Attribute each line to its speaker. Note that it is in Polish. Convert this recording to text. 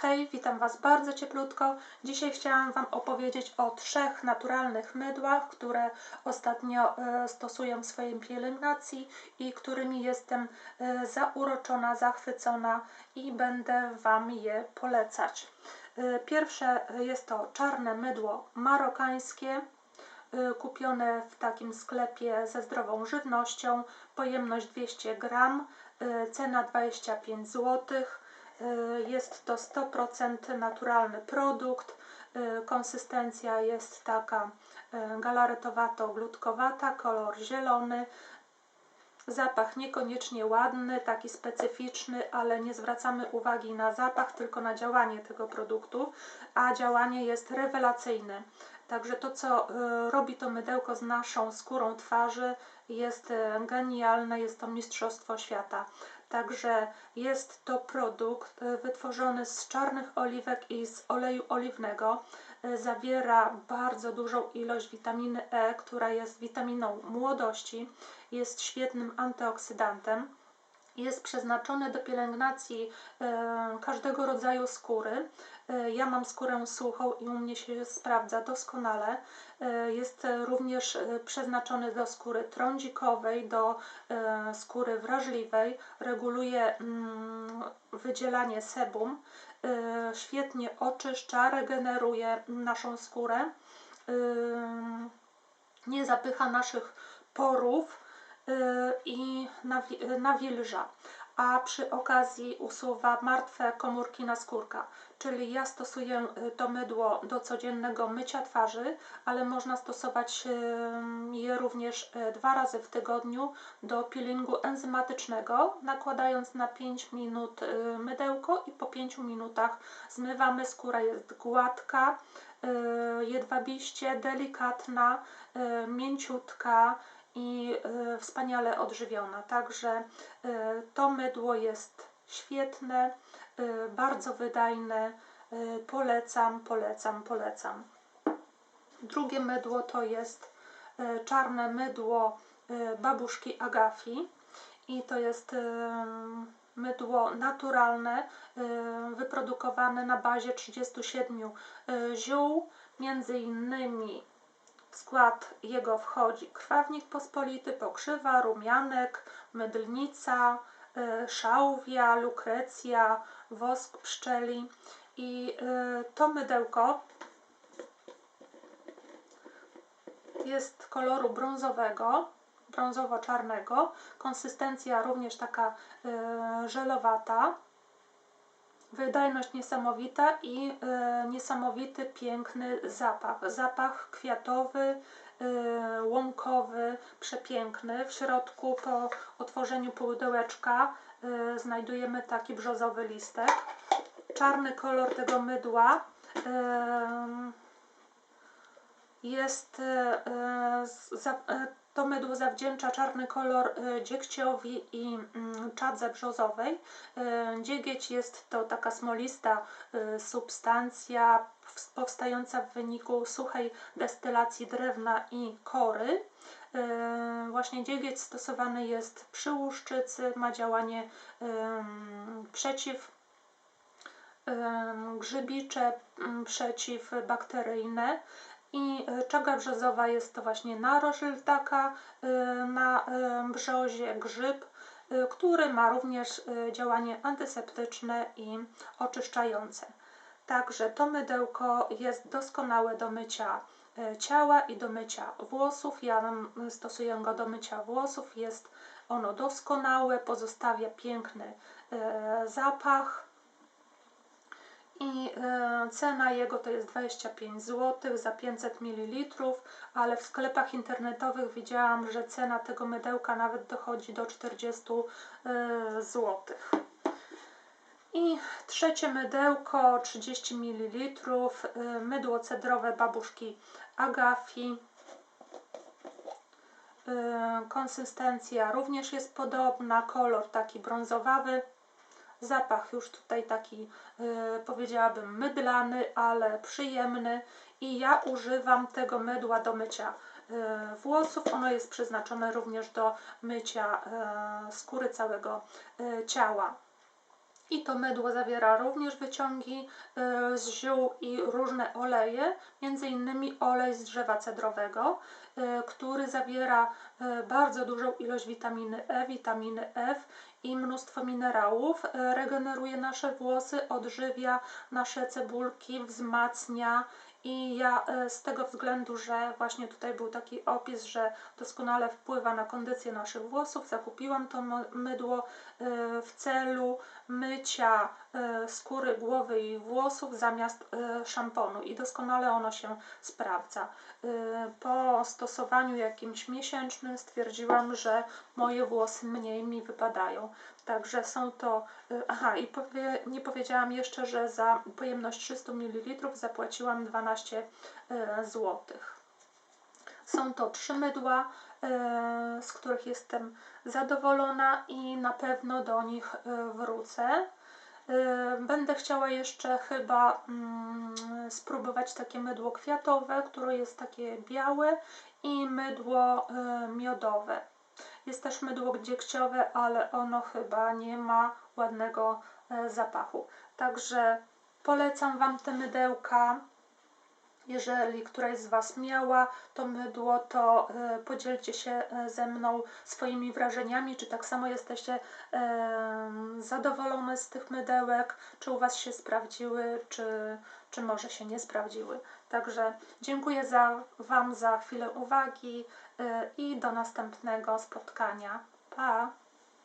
Speaker 1: Hej, witam Was bardzo cieplutko. Dzisiaj chciałam Wam opowiedzieć o trzech naturalnych mydłach, które ostatnio e, stosuję w swojej pielęgnacji i którymi jestem e, zauroczona, zachwycona i będę Wam je polecać. E, pierwsze jest to czarne mydło marokańskie, kupione w takim sklepie ze zdrową żywnością, pojemność 200 gram, cena 25 złotych jest to 100% naturalny produkt. Y, konsystencja jest taka y, galaretowato-glutkowata, kolor zielony. Zapach niekoniecznie ładny, taki specyficzny, ale nie zwracamy uwagi na zapach, tylko na działanie tego produktu, a działanie jest rewelacyjne. Także to, co robi to mydełko z naszą skórą twarzy, jest genialne, jest to mistrzostwo świata. Także jest to produkt e, wytworzony z czarnych oliwek i z oleju oliwnego. E, zawiera bardzo dużą ilość witaminy E, która jest witaminą młodości. Jest świetnym antyoksydantem. Jest przeznaczony do pielęgnacji e, każdego rodzaju skóry. E, ja mam skórę suchą i u mnie się sprawdza doskonale. E, jest również przeznaczony do skóry trądzikowej, do skóry wrażliwej. Reguluje mm, wydzielanie sebum. Świetnie oczyszcza, regeneruje naszą skórę. Nie zapycha naszych porów i nawilża a przy okazji usuwa martwe komórki naskórka. Czyli ja stosuję y, to mydło do codziennego mycia twarzy, ale można stosować je również y, dwa razy w tygodniu do peelingu enzymatycznego, nakładając na 5 minut y, mydełko i po 5 minutach zmywamy. Skóra jest gładka, jedwabiście, delikatna, mięciutka, i y, wspaniale odżywiona. Także y, to mydło jest świetne, y, bardzo wydajne. Polecam, polecam, polecam. Drugie mydło to jest czarne mydło babuszki Agafi i to jest mydło naturalne, wyprodukowane na bazie 37 ziół, między innymi w skład jego wchodzi krwawnik pospolity, pokrzywa, rumianek, mydlnica, y, szałwia, lukrecja, wosk pszczeli. I y, to mydełko jest koloru brązowego, brązowo-czarnego. Konsystencja również taka y, żelowata wydajność niesamowita i y, niesamowity, piękny zapach. Zapach kwiatowy, y, łąkowy, przepiękny. W środku po otworzeniu pudełeczka y, znajdujemy taki brzozowy listek. Czarny kolor tego mydła jest to mydło zawdzięcza czarny kolor e, dziegciowi i mm, czadze brzozowej. E, dziegieć jest to taka smolista e, substancja powstająca w wyniku suchej destylacji drewna i kory. Właśnie dziegieć stosowany jest przy łuszczycy, ma działanie przeciw grzybicze, przeciwbakteryjne i e, czaga brzozowa jest to właśnie narożel taka e, na e, brzozie, grzyb, który ma również działanie antyseptyczne i oczyszczające. Także to mydełko jest doskonałe do mycia ciała i do mycia włosów. Ja stosuję go do mycia włosów. Jest ono doskonałe, pozostawia piękny zapach i e, cena jego to jest 25 zł za 500 ml, ale w sklepach internetowych widziałam, że cena tego mydełka nawet dochodzi do 40 e, zł. I trzecie mydełko 30 ml, e, mydło cedrowe babuszki Agafi. Konsystencja również jest podobna, kolor taki brązowawy. Zapach już tutaj taki, yy, powiedziałabym, mydlany, ale przyjemny. I ja używam tego mydła do mycia yy, włosów. Ono jest przeznaczone również do mycia yy, skóry całego ciała. I to mydło zawiera również wyciągi y, z ziół i różne oleje, między innymi olej z drzewa cedrowego, y, który zawiera y, bardzo dużą ilość witaminy E, witaminy F i mnóstwo minerałów, y, regeneruje nasze włosy, odżywia nasze cebulki, wzmacnia i ja y, z tego względu, że właśnie tutaj był taki opis, że doskonale wpływa na kondycję naszych włosów, zakupiłam to my- mydło y, w celu mycia y, skóry, głowy i włosów zamiast szamponu i doskonale ono się sprawdza. Po stosowaniu jakimś miesięcznym stwierdziłam, że moje włosy mniej mi wypadają. Także są to. Aha, i powie, nie powiedziałam jeszcze, że za pojemność 300 ml zapłaciłam 12 zł. Są to trzy mydła, y, z których jestem zadowolona i na pewno do nich y, wrócę. Będę chciała jeszcze chyba mm, spróbować takie mydło kwiatowe, które jest takie białe i mydło miodowe. Jest też mydło dziegciowe, ale ono chyba nie ma ładnego e, zapachu. Także polecam Wam te mydełka. Jeżeli któraś z Was miała to mydło, to e, podzielcie się e, ze mną swoimi wrażeniami, czy tak samo jesteście e, zadowolone z tych mydełek, czy u Was się sprawdziły, czy, czy może się nie sprawdziły. Także dziękuję za, Wam za chwilę uwagi i do następnego spotkania. Pa!